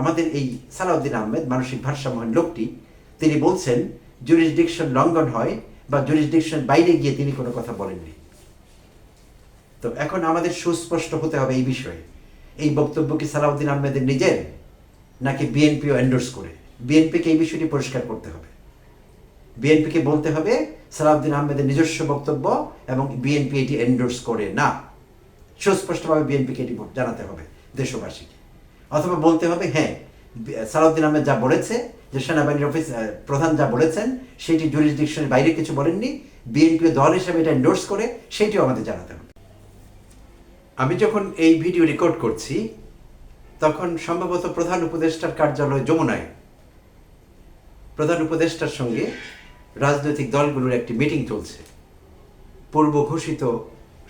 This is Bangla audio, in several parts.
আমাদের এই সালাউদ্দিন আহমেদ মানসিক ভারসাম্যহীন লোকটি, তিনি বলছেন, জুরিসডিকশন লঙ্ঘন হয় বা জুরিসডিকশন বাইরে গিয়ে তিনি কোনো কথা বলেননি। তো এখন আমাদের সুস্পষ্ট হতে হবে এই বিষয়ে। এই বক্তব্য কি সালাউদ্দিন আহমেদের নিজের, নাকি বিএনপিও এন্ডোর্স করে? বিএনপিকে এই বিষয়টি পরিষ্কার করতে হবে। বিএনপিকে বলতে হবে, সালাউদ্দিন আহমেদের নিজস্ব বক্তব্য এবং বিএনপি এটি এন্ডোর্স করে না। সুস্পষ্টভাবে বিএনপিকে এটি জানাতে হবে দেশবাসীকে। অথবা বলতে হবে হ্যাঁ সালাউদ্দিন আহমেদ যা বলেছে, যে সেনাবাহিনীর অফিস প্রধান যা বলেছেন, সেটি জুরিসডিকশনের বাইরে কিছু বলেননি। বিএনপি দল হিসেবে এটা এন্ডোর্স করে, সেটিও আমাদের জানাতে হবে। আমি যখন এই ভিডিও রেকর্ড করছি, তখন সম্ভবত প্রধান উপদেষ্টার কার্যালয় যমুনায়। প্রধান উপদেষ্টার সঙ্গে রাজনৈতিক দলগুলোর একটি মিটিং চলছে। পূর্ব ঘোষিত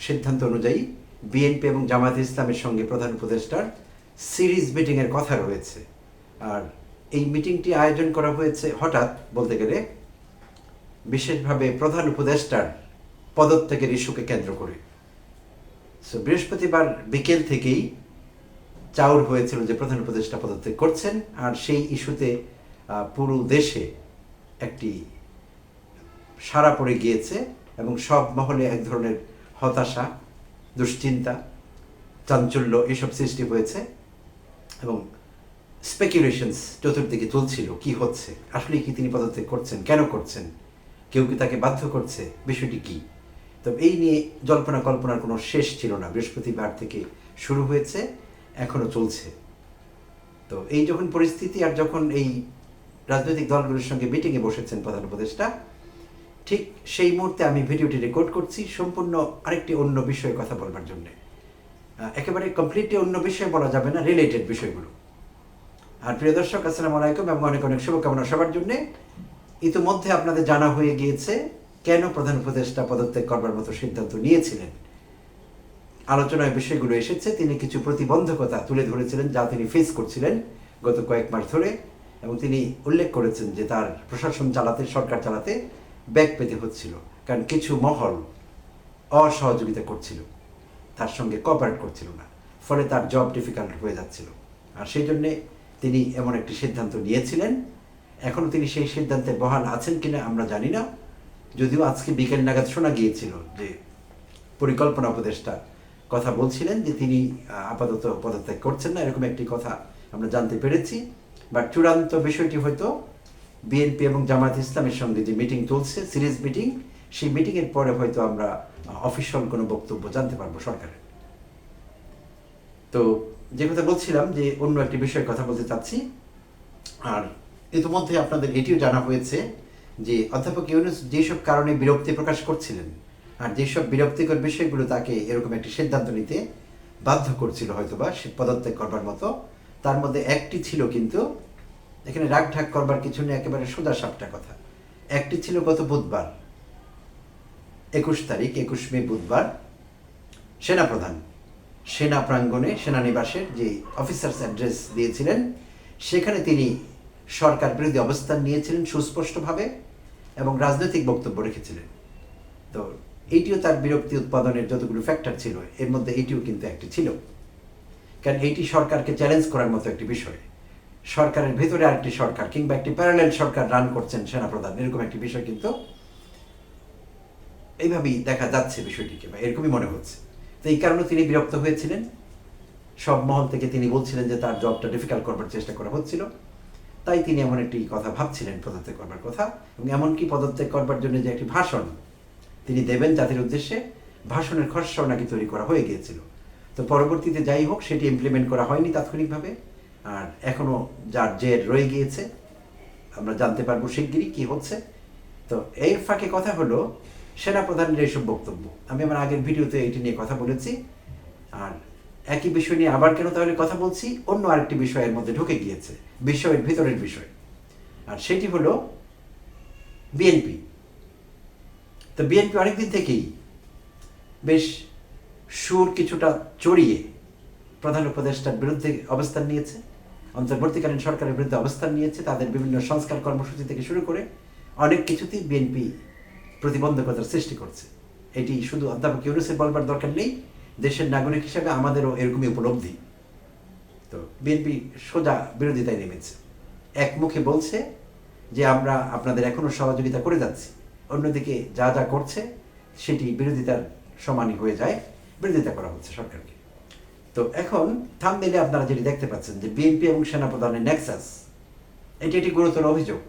সিদ্ধান্ত অনুযায়ী বিএনপি এবং জামায়াত ইসলামের সঙ্গে প্রধান উপদেষ্টার সিরিজ মিটিংয়ের কথা রয়েছে। আর এই মিটিংটি আয়োজন করা হয়েছে হঠাৎ বলতে গেলে বিশেষভাবে প্রধান উপদেষ্টার পদত্যাগের ইস্যুকে কেন্দ্র করে। সো বৃহস্পতিবার বিকেল থেকেই চাউর হয়েছিল যে প্রধান উপদেষ্টা পদত্যাগ করছেন, আর সেই ইস্যুতে পুরো দেশে একটি সারা পড়ে গিয়েছে এবং সব মহলে এক ধরনের হতাশা, দুশ্চিন্তা, চাঞ্চল্য এসব সৃষ্টি হয়েছে। এবং স্পেকুলেশনস চতুর্দিকে চলছিল, কি হচ্ছে? আসলে কি তিনি পদত্যাগ করছেন? কেন করছেন? কেউ কি তাকে বাধ্য করছে? বিষয়টি কি? তো এই নিয়ে জল্পনা কল্পনার কোনো শেষ ছিল না। বৃহস্পতিবার থেকে শুরু হয়েছে এখনও চলছে। তো এই যখন পরিস্থিতি আর যখন এই রাজনৈতিক দলগুলোর সঙ্গে মিটিংয়ে বসেছেন প্রধান উপদেষ্টা, ঠিক সেই মুহূর্তে আমি ভিডিওটি রেকর্ড করছি সম্পূর্ণ আরেকটি অন্য বিষয়ে কথা বলবার জন্য। একেবারে কমপ্লিটলি অন্য বিষয়ে বলা যাবে না রিলেটেড বিষয়গুলো। আর প্রিয় দর্শক, আসসালামু আলাইকুম, এবং অনেক অনেক শুভকামনা সবার জন্য। ইতিমধ্যে আপনাদের জানা হয়ে গিয়েছে কেন প্রধান উপদেষ্টা পদত্যাগ করবার মতো সিদ্ধান্ত নিয়েছিলেন। আলোচনায় বিষয়গুলো এসেছে, তিনি কিছু প্রতিবন্ধকতা তুলে ধরেছিলেন যা তিনি ফেস করছিলেন গত কয়েক মাস ধরে, এবং তিনি উল্লেখ করেছেন যে তার প্রশাসন চালাতে, সরকার চালাতে ব্যাগ পেতে হচ্ছিল, কারণ কিছু মহল অসহযোগিতা করছিল। তার সঙ্গে কোঅপারেট করছিল না। ফলে তার জব ডিফিকাল্ট হয়ে যাচ্ছিল। আর সেই জন্যে তিনি এমন একটি সিদ্ধান্ত নিয়েছিলেন। এখনও তিনি সেই সিদ্ধান্তে বহাল আছেন কিনা আমরা জানি না। যদিও আজকে বিকেল নাগাদ শোনা গিয়েছিল যে পরিকল্পনা উপদেষ্টা কথা বলছিলেন যে তিনি আপাতত পদত্যাগ করছেন না, এরকম একটি কথা আমরা জানতে পেরেছি। বাট চূড়ান্ত বিষয়টি হয়তো বিএনপি এবং জামায়াত ইসলামের সঙ্গে যে মিটিং চলছে, সিরিজ মিটিং সেই মিটিংয়ের পরে হয়তো আমরা অফিসিয়াল কোনো বক্তব্য জানতে পারব সরকারের। তো যে কথা বলছিলাম যে অন্য একটি বিষয়ের কথা বলতে চাচ্ছি, আর ইতিমধ্যে আপনাদের এটিও জানা হয়েছে যে অধ্যাপক ইউনুস যেসব কারণে বিরক্তি প্রকাশ করছিলেন, আর যেসব বিরক্তিকর বিষয়গুলো তাকে এরকম একটি সিদ্ধান্ত নিতে বাধ্য করছিল হয়তোবা সে পদত্যাগ করবার মতো, তার মধ্যে একটি ছিল কিন্তু এখানে রাগ ঢাক করবার কিছু নেই, একেবারে সোজা সাপটা কথা। একটি ছিল গত বুধবার। একুশ তারিখ, একুশ মে বুধবার, সেনাপ্রধান, সেনা প্রাঙ্গণে সেনানিবাসের যে অফিসার্স অ্যাড্রেস দিয়েছিলেন, সেখানে তিনি সরকার বিরোধী অবস্থান নিয়েছিলেন সুস্পষ্টভাবে এবং রাজনৈতিক বক্তব্য রেখেছিলেন। তো এইটিও তার বিরক্তি উৎপাদনের যতগুলো ফ্যাক্টর ছিল, এর মধ্যে এইটিও কিন্তু একটি ছিল। কারণ এইটি সরকারকে চ্যালেঞ্জ করার মতো একটি বিষয়। সরকারের ভেতরে আরেকটি সরকার কিংবা একটি প্যারালেল সরকার রান করছেন সেনাপ্রধান, এরকম একটি বিষয় কিন্তু এইভাবেই দেখা যাচ্ছে বিষয়টিকে বা এরকমই মনে হচ্ছে। তো এই কারণে তিনি বিরক্ত হয়েছিলেন। সব মহল থেকে তিনি বলছিলেন যে তার জবটা ডিফিকাল্ট করবার চেষ্টা করা হচ্ছিল। তাই তিনি এমন একটি কথা ভাবছিলেন, পদত্যাগ করবার কথা। এবং এমনকি পদত্যাগ করবার জন্য যে একটি ভাষণ তিনি দেবেন জাতির উদ্দেশ্যে, ভাষণের খসড়াও নাকি তৈরি করা হয়ে গিয়েছিল। তো পরবর্তীতে যাই হোক, সেটি ইমপ্লিমেন্ট করা হয়নি তাৎক্ষণিকভাবে। আর এখনও যার জের রয়ে গিয়েছে, আমরা জানতে পারব শিগগিরই কি হচ্ছে। তো এর ফাঁকে কথা হলো সেনাপ্রধানের এইসব বক্তব্য। আমি আমার আগের ভিডিওতে এটি নিয়ে কথা বলেছি। আর একই বিষয় নিয়ে আবার কেন তাহলে কথা বলছি? অন্য আরেকটি বিষয়ের মধ্যে ঢুকে গিয়েছে। বিষয়ের ভিতরের বিষয়। আর সেটি হলো বিএনপি। তো বিএনপি অনেকদিন থেকেই বেশ সুর কিছুটা চড়িয়ে প্রধান উপদেষ্টার বিরুদ্ধে অবস্থান নিয়েছে। অন্তর্বর্তীকালীন সরকারের বিরুদ্ধে অবস্থান নিয়েছে। তাদের বিভিন্ন সংস্কার কর্মসূচি থেকে শুরু করে অনেক কিছুতেই বিএনপি প্রতিবন্ধকতার সৃষ্টি করছে। এটি শুধু অধ্যাপক ইউনুসের বলবার দরকার নেই, দেশের নাগরিক হিসাবে আমাদেরও এরকমই উপলব্ধি। তো বিএনপি সোজা বিরোধিতায় নেমেছে। একমুখে বলছে যে আমরা আপনাদের এখনও সহযোগিতা করে যাচ্ছি, অন্যদিকে যা যা করছে সেটি বিরোধিতার সমানই হয়ে যায়, বিরোধিতা করা হচ্ছে সরকারকে। তো এখন থাম দিলে আপনারা যেটি দেখতে পাচ্ছেন যে বিএনপি এবং সেনাপ্রধানের নেক্সাস, এটি একটি গুরুতর অভিযোগ।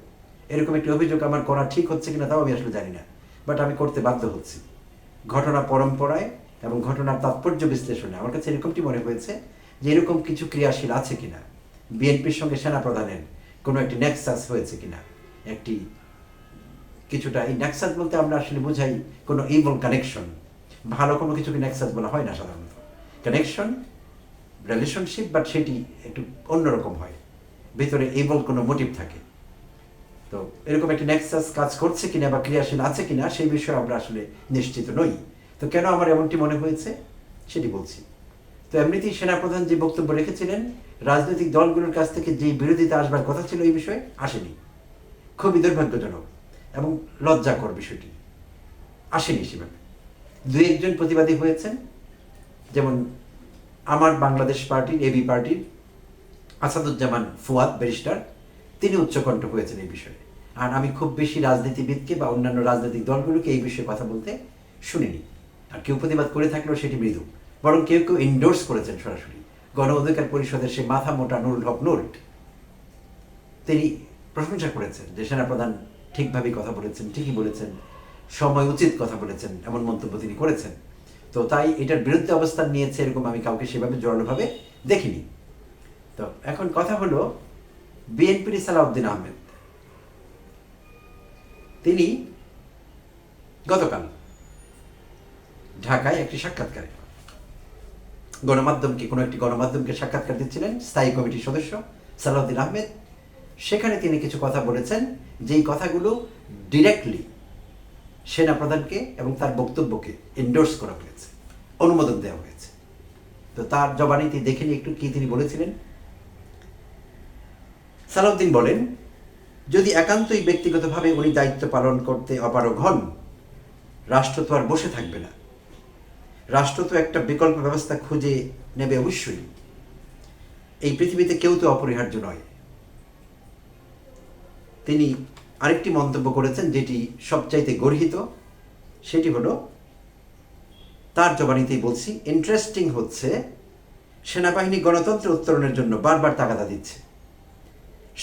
এরকম একটি অভিযোগ আমার করা ঠিক হচ্ছে কিনা তাও আমি আসলে জানি না। বাট আমি করতে বাধ্য হচ্ছি। ঘটনা পরম্পরায় এবং ঘটনার তাৎপর্য বিশ্লেষণে। আমার কাছে এরকমটি মনে হয়েছে যে এরকম কিছু ক্রিয়াশীল আছে কিনা। বিএনপির সঙ্গে সেনাপ্রধানের কোনো একটি নেক্সাস হয়েছে কিনা। একটি কিছুটা এই নেক্সাস বলতে আমরা আসলে বুঝাই কোনো ইভল কানেকশন ভালো কোনো কিছুকে নেক্সাস বলা হয় না সাধারণত। কানেকশন রিলেশনশিপ বাট সেটি একটু অন্যরকম হয়। ভিতরে ইভল কোনো মোটিভ থাকে। তো এরকম একটি নেক্সাস কাজ করছে কিনা বা ক্রিয়াশীল আছে কিনা সেই বিষয়ে আমরা আসলে নিশ্চিত নই। তো কেন আমার এমনটি মনে হয়েছে? সেটি বলছি। তো এমনিতেই সেনাপ্রধান যে বক্তব্য রেখেছিলেন, রাজনৈতিক দলগুলোর কাছ থেকে যে বিরোধিতা আসবার কথা ছিল এই বিষয়ে আসেনি। খুবই দুর্ভাগ্যজনক এবং লজ্জাকর বিষয়টি। আসেনি সেভাবে। দুই একজন প্রতিবাদী হয়েছেন, যেমন আমার বাংলাদেশ পার্টির এবি পার্টির আসাদুজ্জামান ফুয়াদ, ব্যারিস্টার। তিনি উচ্চকণ্ঠ হয়েছেন এই বিষয়ে। আর আমি খুব বেশি রাজনীতিবিদকে বা অন্যান্য রাজনৈতিক দলগুলোকে এই বিষয়ে কথা বলতে শুনিনি। আর কেউ প্রতিবাদ করে থাকলেও সেটি মৃদু। বরং কেউ কেউ ইন্ডোর্স করেছেন সরাসরি। গণ অধিকার পরিষদের সে মাথা মোটা নুরুল হক নুর তিনি প্রশংসা করেছেন যে সেনাপ্রধান ঠিকভাবে কথা বলেছেন, ঠিকই বলেছেন, সময় উচিত কথা বলেছেন, এমন মন্তব্য তিনি করেছেন। তো তাই এটার বিরুদ্ধে অবস্থান নিয়েছে এরকম আমি কাউকে সেভাবে জোরালোভাবে দেখিনি। তো এখন কথা হলো বিএনপির সালাউদ্দিন আহমেদ। তিনি গতকাল ঢাকায় একটি সাক্ষাৎকারে গণমাধ্যমকে, কোনো একটি গণমাধ্যমকে সাক্ষাৎকার দিচ্ছিলেন স্থায়ী কমিটির সদস্য সালাউদ্দিন আহমেদ। সেখানে তিনি কিছু কথা বলেছেন, যেই কথাগুলো ডিরেক্টলি সেনাপ্রধানকে এবং তার বক্তব্যকে এন্ডোর্স করা হয়েছে, অনুমোদন দেওয়া হয়েছে। তো তার জবানিতে দেখে নিয়ে একটু কি তিনি বলেছিলেন? সালাউদ্দিন বলেন, যদি একান্তই ব্যক্তিগতভাবে উনি দায়িত্ব পালন করতে অপারগ হন, রাষ্ট্র তো আর বসে থাকবে না। রাষ্ট্র তো একটা বিকল্প ব্যবস্থা খুঁজে নেবে অবশ্যই। এই পৃথিবীতে কেউ তো অপরিহার্য নয়। তিনি আরেকটি মন্তব্য করেছেন যেটি সবচাইতে গর্হিত। সেটি হলো, তার জবানিতেই বলছি ইন্টারেস্টিং হচ্ছে, সেনাবাহিনী গণতন্ত্রের উত্তরণের জন্য বারবার তাগাদা দিচ্ছে।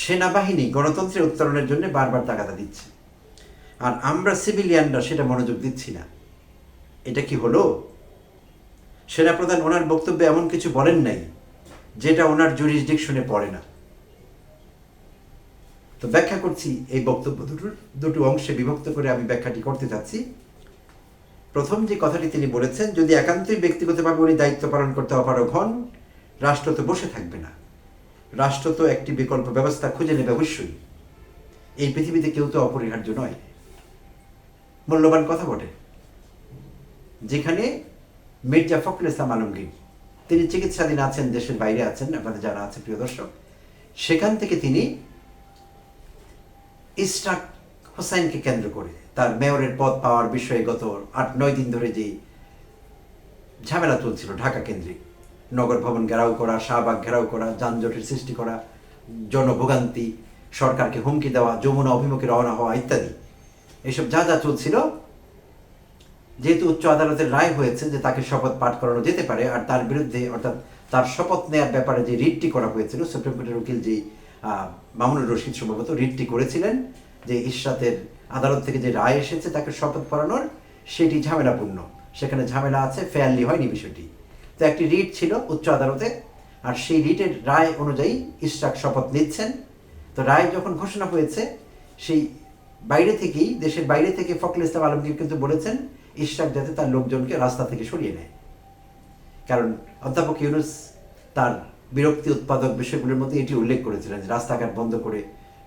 সেনাবাহিনী গণতন্ত্রের উত্তরণের জন্য বারবার তাগাদা দিচ্ছে। আর আমরা সিভিলিয়ানরা সেটা মনোযোগ দিচ্ছি না। এটা কি হলো? সেনাপ্রধান ওনার বক্তব্যে এমন কিছু বলেন নাই, যেটা ওনার জুরিসডিকশনে পড়ে না। তো ব্যাখ্যা করছি এই বক্তব্য দুটোর দুটো অংশে বিভক্ত করে আমি ব্যাখ্যাটি করতে চাচ্ছি। প্রথম যে কথাটি তিনি বলেছেন, যদি একান্তই ব্যক্তিগতভাবে উনি দায়িত্ব পালন করতে অপারগ হন, রাষ্ট্র তো বসে থাকবে না। রাষ্ট্র তো একটি বিকল্প ব্যবস্থা খুঁজে নেবে অবশ্যই। এই পৃথিবীতে কেউ তো অপরিহার্য নয়। মূল্যবান কথা বটে। যেখানে মির্জা ফখরুল ইসলাম আলমগীর, তিনি চিকিৎসাধীন আছেন, দেশের বাইরে আছেন, আপনাদের যারা আছে, প্রিয় দর্শক, সেখান থেকে তিনি ইস্টাক হোসাইনকে কেন্দ্র করে তার মেয়রের পদ পাওয়ার বিষয়ে গত আট নয় দিন ধরে যে ঝামেলা চলছিল ঢাকা কেন্দ্রিক নগর ভবন ঘেরাও করা, শাহবাগ ঘেরাও করা, যানজটের সৃষ্টি করা, জনভোগান্তি, সরকারকে হুমকি দেওয়া, যমুনা অভিমুখে রওনা হওয়া ইত্যাদি। এসব যা যা চলছিল, যেহেতু উচ্চ আদালতের রায় হয়েছে যে তাকে শপথ পাঠ করানো যেতে পারে, আর তার বিরুদ্ধে, অর্থাৎ তার শপথ নেওয়ার ব্যাপারে যে রিটটি করা হয়েছিল, সুপ্রিম কোর্টের উকিল যে মামুনুর রশিদ সম্ভবত রিটটি করেছিলেন, যে ইশরাতের আদালত থেকে যে রায় এসেছে তাকে শপথ পড়ানোর, সেটি ঝামেলাপূর্ণ। সেখানে ঝামেলা আছে, ফেয়ারলি হয়নি বিষয়টি। তো একটি রিট ছিল উচ্চ আদালতে, আর সেই রিটের রায় অনুযায়ী ইশরাক শপথ নিচ্ছেন। তো রায় যখন ঘোষণা হয়েছে, সেই বাইরে থেকেই, দেশের বাইরে থেকে ফখরুল ইসলাম আলমগীর কিন্তু বলেছেন, ইশরাক যাতে তার লোকজনকে রাস্তা থেকে সরিয়ে নেয়। কারণ অধ্যাপক ইউনুস তার বিরক্তি উৎপাদক বিষয়গুলোর মধ্যে এটি উল্লেখ করেছিলেন যে রাস্তাঘাট বন্ধ করে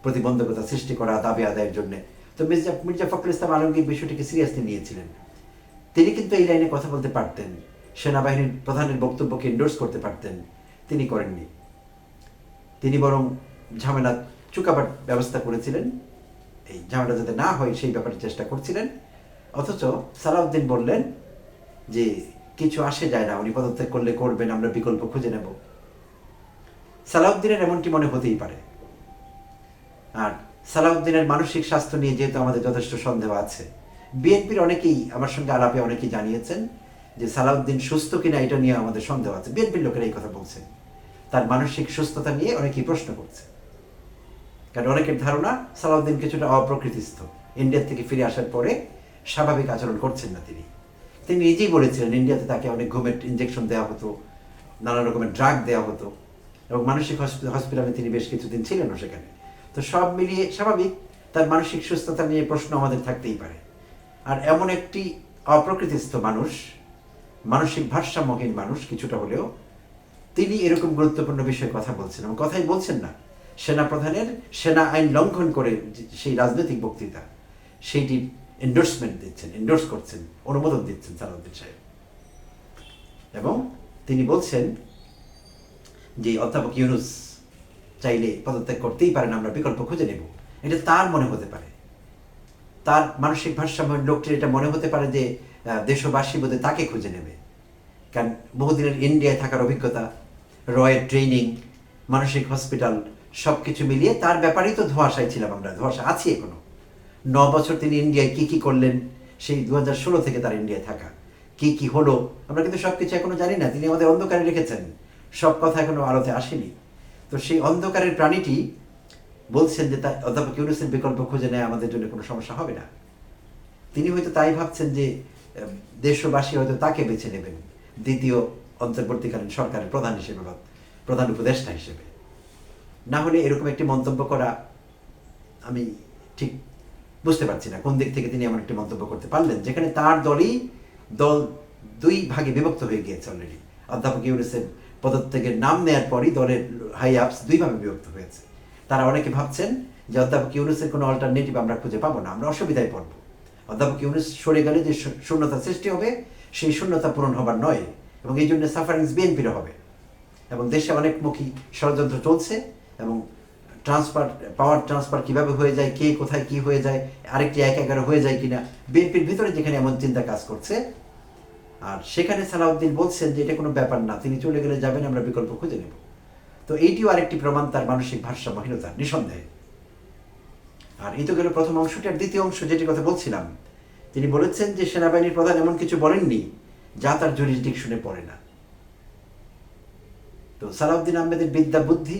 প্রতিবন্ধকতা সৃষ্টি করা দাবি আদায়ের জন্য। তো মির্জা মির্জা ফখরুল ইসলাম আলমগীর বিষয়টিকে সিরিয়াসলি নিয়েছিলেন। তিনি কিন্তু এই লাইনে কথা বলতে পারতেন। সেনাবাহিনীর প্রধানের বক্তব্যকে এন্ডোর্স করতে পারতেন। তিনি করেননি। তিনি বরং ঝামেলা চুকাবার ব্যবস্থা করেছিলেন। এই ঝামেলা যাতে না হয়, সেই ব্যাপারে চেষ্টা করছিলেন। অথচ সালাউদ্দিন বললেন যে, কিছু আসে যায় না, উনি পদত্যাগ করলে করবেন, আমরা বিকল্প খুঁজে নেব। সালাউদ্দিনের এমনটি মনে হতেই পারে। আর সালাউদ্দিনের মানসিক স্বাস্থ্য নিয়ে যেহেতু আমাদের যথেষ্ট সন্দেহ আছে, বিএনপির অনেকেই আমার সঙ্গে আলাপে অনেকেই জানিয়েছেন যে সালাউদ্দিন সুস্থ কিনা এটা নিয়ে আমাদের সন্দেহ আছে। বিএনপির লোকেরা এই কথা বলছে। তার মানসিক সুস্থতা নিয়ে অনেকেই প্রশ্ন করছে। কারণ অনেকের ধারণা সালাউদ্দিন কিছুটা অপ্রকৃতিস্থ। ইন্ডিয়া থেকে ফিরে আসার পরে স্বাভাবিক আচরণ করছেন না তিনি। তিনি নিজেই বলেছিলেন ইন্ডিয়াতে তাকে অনেক ঘুমের ইঞ্জেকশন দেওয়া হতো, নানা রকমের ড্রাগ দেওয়া হতো এবং মানসিক হসপিটালে তিনি বেশ কিছুদিন ছিলেনও সেখানে। তো সব মিলিয়ে স্বাভাবিক তার মানসিক সুস্থতা নিয়ে প্রশ্ন আমাদের থাকতেই পারে। আর এমন একটি অপ্রকৃতিস্থ মানুষ মানসিক ভারসাম্যহীন মানুষ কিছুটা হলেও তিনি এরকম গুরুত্বপূর্ণ বিষয়ে কথা বলছেন এবং কথাই বলছেন না। সেনা প্রধানের সেনা আইন লঙ্ঘন করে সেই রাজনৈতিক বক্তৃতা, সেইটি এন্ডোর্সমেন্ট দিচ্ছেন এন্ডোর্স করছেন, অনুমোদন দিচ্ছেন সালাউদ্দিন সাহেব। এবং তিনি বলছেন যে, অধ্যাপক ইউনুস চাইলে পদত্যাগ করতেই পারেন, আমরা বিকল্প খুঁজে নেব। এটা তার মনে হতে পারে। তার মানসিক ভারসাম্য লোকটির এটা মনে হতে পারে যে দেশবাসী বোধহয় তাকে খুঁজে নেবে। কারণ বহুদিনের ইন্ডিয়ায় থাকার অভিজ্ঞতা, রয়ের ট্রেনিং, মানসিক হসপিটাল সব কিছু মিলিয়ে তার ব্যাপারেই তো ধোয়াশায় ছিলাম আমরা, ধোয়াশা আছি এখনও। ন বছর তিনি ইন্ডিয়ায় কি কি করলেন, সেই দু ষোলো থেকে তার ইন্ডিয়ায় থাকা, কি কি হলো, আমরা কিন্তু সব কিছু এখনও জানি না, তিনি আমাদের অন্ধকারে রেখেছেন। সব কথা এখনও আলোতে আসেনি। তো সেই অন্ধকারের প্রাণীটি বলছেন যে তাই অধ্যাপক ইউনুসের বিকল্প খুঁজে নেয় আমাদের জন্য কোনো সমস্যা হবে না। তিনি হয়তো তাই ভাবছেন যে দেশবাসী হয়তো তাকে বেছে নেবেন দ্বিতীয় অন্তর্বর্তীকালীন সরকারের প্রধান হিসেবে বা প্রধান উপদেষ্টা হিসেবে। না হলে এরকম একটি মন্তব্য করা আমি ঠিক বুঝতে পারছি না। কোন দিক থেকে তিনি এমন একটি মন্তব্য করতে পারলেন? যেখানে তার দলই দল দুই ভাগে বিভক্ত হয়ে গিয়েছে অলরেডি অধ্যাপক ইউনুসের পদত্যাগের নাম নেওয়ার পরই দলের হাই আপস দুই ভাবে বিভক্ত হয়েছে। তারা অনেকে ভাবছেন যে অধ্যাপক ইউনুসের কোনো অল্টারনেটিভ আমরা খুঁজে পাবো না, আমরা অসুবিধায় পড়ব। অধ্যাপক ইউনুস সরে গেলে যে শূন্যতা সৃষ্টি হবে, সেই শূন্যতা পূরণ হবার নয়, এবং এই জন্য সাফারিংস বিএনপির হবে। এবং দেশে অনেকমুখী ষড়যন্ত্র চলছে, এবং ট্রান্সফার পাওয়ার ট্রান্সফার কীভাবে হয়ে যায়, কে কোথায় কি হয়ে যায়, আরেকটি এক এগারো হয়ে যায় কিনা বিএনপির ভিতরে যেখানে এমন চিন্তা কাজ করছে। আর সেখানে সালাউদ্দিন বলছেন যে এটা কোনো ব্যাপার না, তিনি চলে গেলে যাবেন, আমরা বিকল্প খুঁজে নেব। তো এইটিও আরেকটি প্রমাণ তার মানসিক ভারসাম্যহীনতা, নিঃসন্দেহে। আর এই প্রথম অংশটি আর দ্বিতীয় অংশ যেটি কথা বলছিলাম, তিনি বলেছেন যে সেনাবাহিনীর প্রধান এমন কিছু বলেননি যা তার জুরিসডিকশনে পড়ে না। তো সালাউদ্দিন আহমেদের বিদ্যা বুদ্ধি,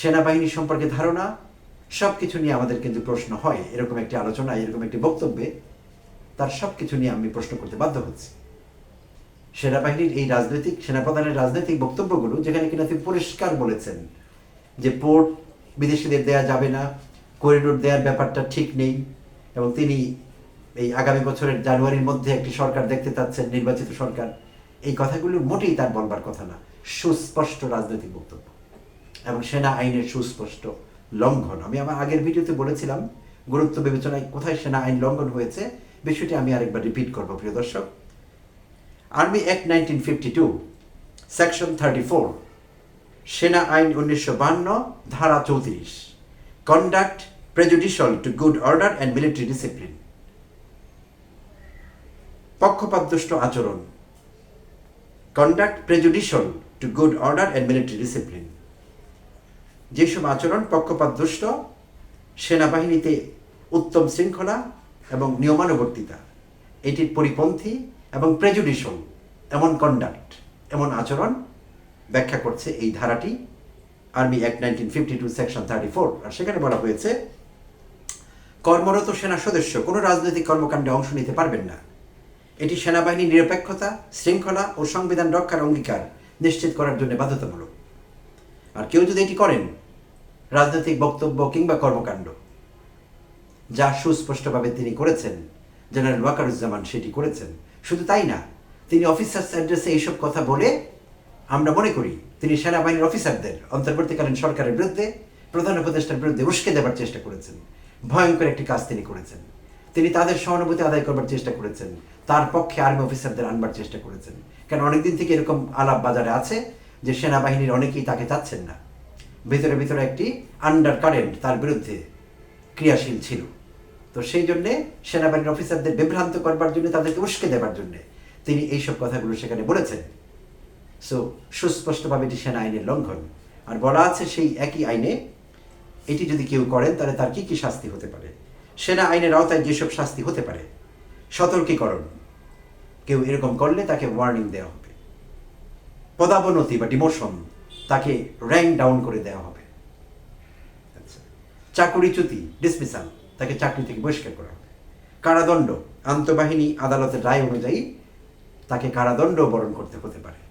সেনাবাহিনী সম্পর্কে ধারণা সব কিছু নিয়ে আমাদের কিন্তু প্রশ্ন হয়। এরকম একটি আলোচনা, এরকম একটি বক্তব্যে তার সব কিছু নিয়ে আমি প্রশ্ন করতে বাধ্য হচ্ছি। সেনাবাহিনীর এই রাজনৈতিক, সেনাপ্রধানের রাজনৈতিক বক্তব্যগুলো যেখানে কিনা তিনি পরিষ্কার বলেছেন যে পোর্ট বিদেশিদের দেয়া যাবে না করিডোর দেওয়ার ব্যাপারটা ঠিক নেই এবং তিনি এই আগামী বছরের জানুয়ারির মধ্যে একটি সরকার দেখতে চাচ্ছেন, নির্বাচিত সরকার। এই কথাগুলো মোটেই তার বলবার কথা না। সুস্পষ্ট রাজনৈতিক বক্তব্য। এবং সেনা আইনের সুস্পষ্ট লঙ্ঘন। আমি আমার আগের ভিডিওতে বলেছিলাম, গুরুত্ব বিবেচনায় কোথায় সেনা আইন লঙ্ঘন হয়েছে, বিষয়টি আমি আরেকবার রিপিট করব, প্রিয় দর্শক। Army act nineteen fifty two, section thirty four, সেনা আইন উনিশশো বান্ন, ধারা চৌত্রিশ। Conduct prejudicial to good order and military discipline পক্ষপাতদুষ্ট আচরণ conduct prejudicial to good order and military discipline যেসব আচরণ পক্ষপাতদুষ্ট সেনাবাহিনীতে উত্তম শৃঙ্খলা এবং নিয়মানুবর্তিতা। এটির পরিপন্থী এবং প্রেজুডিশন এমন কন্ডাক্ট এমন আচরণ ব্যাখ্যা করছে এই ধারাটি। Army act nineteen fifty two, section thirty four, আর সেখানে বলা হয়েছে, কর্মরত সেনা সদস্য কোনো রাজনৈতিক কর্মকাণ্ডে অংশ নিতে পারবেন না। এটি সেনাবাহিনীর নিরপেক্ষতা, শৃঙ্খলা ও সংবিধান রক্ষার অঙ্গীকার নিশ্চিত করার জন্য বাধ্যতামূলক। আর কেউ যদি এটি করেন, রাজনৈতিক বক্তব্য কিংবা কর্মকাণ্ড, যা সুস্পষ্টভাবে তিনি করেছেন, জেনারেল ওয়াকারুজ্জামান সেটি করেছেন, শুধু তাই না, তিনি অফিসার্স অ্যাড্রেসে এইসব কথা বলে আমরা মনে করি তিনি সেনাবাহিনীর অফিসারদের, অন্তর্বর্তীকালীন সরকারের বিরুদ্ধে, প্রধান উপদেষ্টার বিরুদ্ধে উস্কে দেবার চেষ্টা করেছেন। ভয়ঙ্কর একটি কাজ তিনি করেছেন। তিনি তাদের সহানুভূতি আদায় করবার চেষ্টা করেছেন। তার পক্ষে আর্মি অফিসারদের আনবার চেষ্টা করেছেন। কারণ অনেকদিন থেকে এরকম আলাপ বাজারে আছে যে সেনাবাহিনীর অনেকেই তাকে চাচ্ছেন না। ভিতরে ভিতরে একটি আন্ডার কারেন্ট তার বিরুদ্ধে ক্রিয়াশীল ছিল। তো সেই জন্যে সেনাবাহিনীর অফিসারদের বিভ্রান্ত করবার জন্য, তাদেরকে উস্কে দেবার জন্যে তিনি এইসব কথাগুলো সেখানে বলেছেন। সো সুস্পষ্টভাবে এটি সেনা আইনের লঙ্ঘন। আর বলা আছে সেই একই আইনে এটি যদি কেউ করেন, তাহলে তার কি কি শাস্তি হতে পারে? সেনা আইনের আওতায় যেসব শাস্তি হতে পারে, সতর্কীকরণ। কেউ এরকম করলে তাকে ওয়ার্নিং দেওয়া হবে। পদাবনতি বা ডিমোশন তাকে র্যাঙ্ক ডাউন করে দেওয়া হবে। আচ্ছা চাকুরিচ্যুতি ডিসমিসাল তাকে চাকরি থেকে বহিষ্কার করা হবে। কারাদণ্ড, আন্তঃবাহিনী আদালতের রায় অনুযায়ী তাকে কারাদণ্ড বরণ করতে হতে পারে।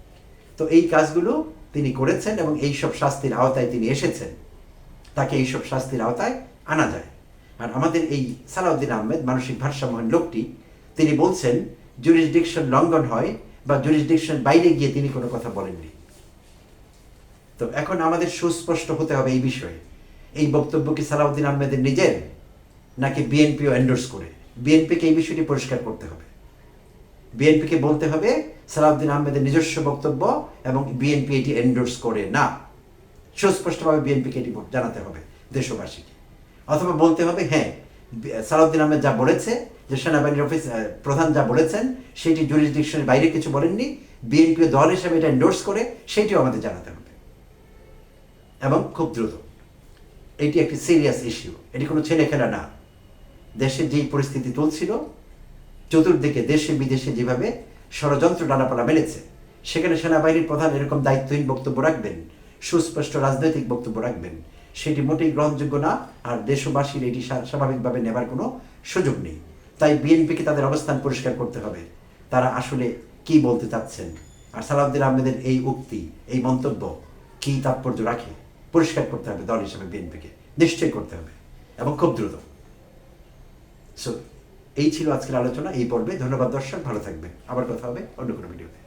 তো এই কাজগুলো তিনি করেছেন এবং এই সব শাস্তির আওতায় তিনি এসেছেন। তাকে এইসব শাস্তির আওতায় আনা যায়। আর আমাদের এই সালাউদ্দিন আহমেদ মানসিক ভারসাম্যহীন লোকটি, তিনি বলছেন জুরিসডিকশন লঙ্ঘন হয় বা জুরিসডিকশন বাইরে গিয়ে তিনি কোনো কথা বলেননি। তো এখন আমাদের সুস্পষ্ট হতে হবে এই বিষয়ে। এই বক্তব্য কি সালাউদ্দিন আহমেদের নিজের, নাকি বিএনপিও এন্ডোর্স করে? বিএনপিকে এই বিষয়টি পরিষ্কার করতে হবে। বিএনপিকে বলতে হবে সালাউদ্দিন আহমেদের নিজস্ব বক্তব্য এবং বিএনপি এটি এন্ডোর্স করে না। সুস্পষ্টভাবে বিএনপিকে এটি জানাতে হবে দেশবাসীকে। অথবা বলতে হবে হ্যাঁ সালাউদ্দিন আহমেদ যা বলেছে, যে সেনাবাহিনীর অফিস প্রধান যা বলেছেন, সেটি জুরিসডিকশনের বাইরে কিছু বলেননি বিএনপি দল হিসেবে এটা এন্ডোর্স করে, সেটিও আমাদের জানাতে হবে। এবং খুব দ্রুত। এটি একটি সিরিয়াস ইস্যু এটি কোনো ছেলে খেলা না। দেশে যেই পরিস্থিতি চলছিল চতুর্দিকে দেশে বিদেশে যেভাবে ষড়যন্ত্র ডানাপালা মেলেছে, সেখানে সেনাবাহিনীর প্রধান এরকম দায়িত্বহীন বক্তব্য রাখবেন, সুস্পষ্ট রাজনৈতিক বক্তব্য রাখবেন, সেটি মোটেই গ্রহণযোগ্য না, আর দেশবাসীর এটি স্বাভাবিকভাবে নেবার কোনো সুযোগ নেই। তাই বিএনপিকে তাদের অবস্থান পরিষ্কার করতে হবে। তারা আসলে কি বলতে চাচ্ছেন? আর সালাউদ্দিন আহমেদের এই উক্তি, এই মন্তব্য কি তাৎপর্য রাখে? পরিষ্কার করতে হবে দল হিসেবে বিএনপিকে। নিশ্চয়ই করতে হবে এবং খুব দ্রুত। সো এই ছিল আজকের আলোচনা, এই পর্বে। ধন্যবাদ, দর্শক। ভালো থাকবে আবার কথা হবে অন্য কোনো ভিডিওতে।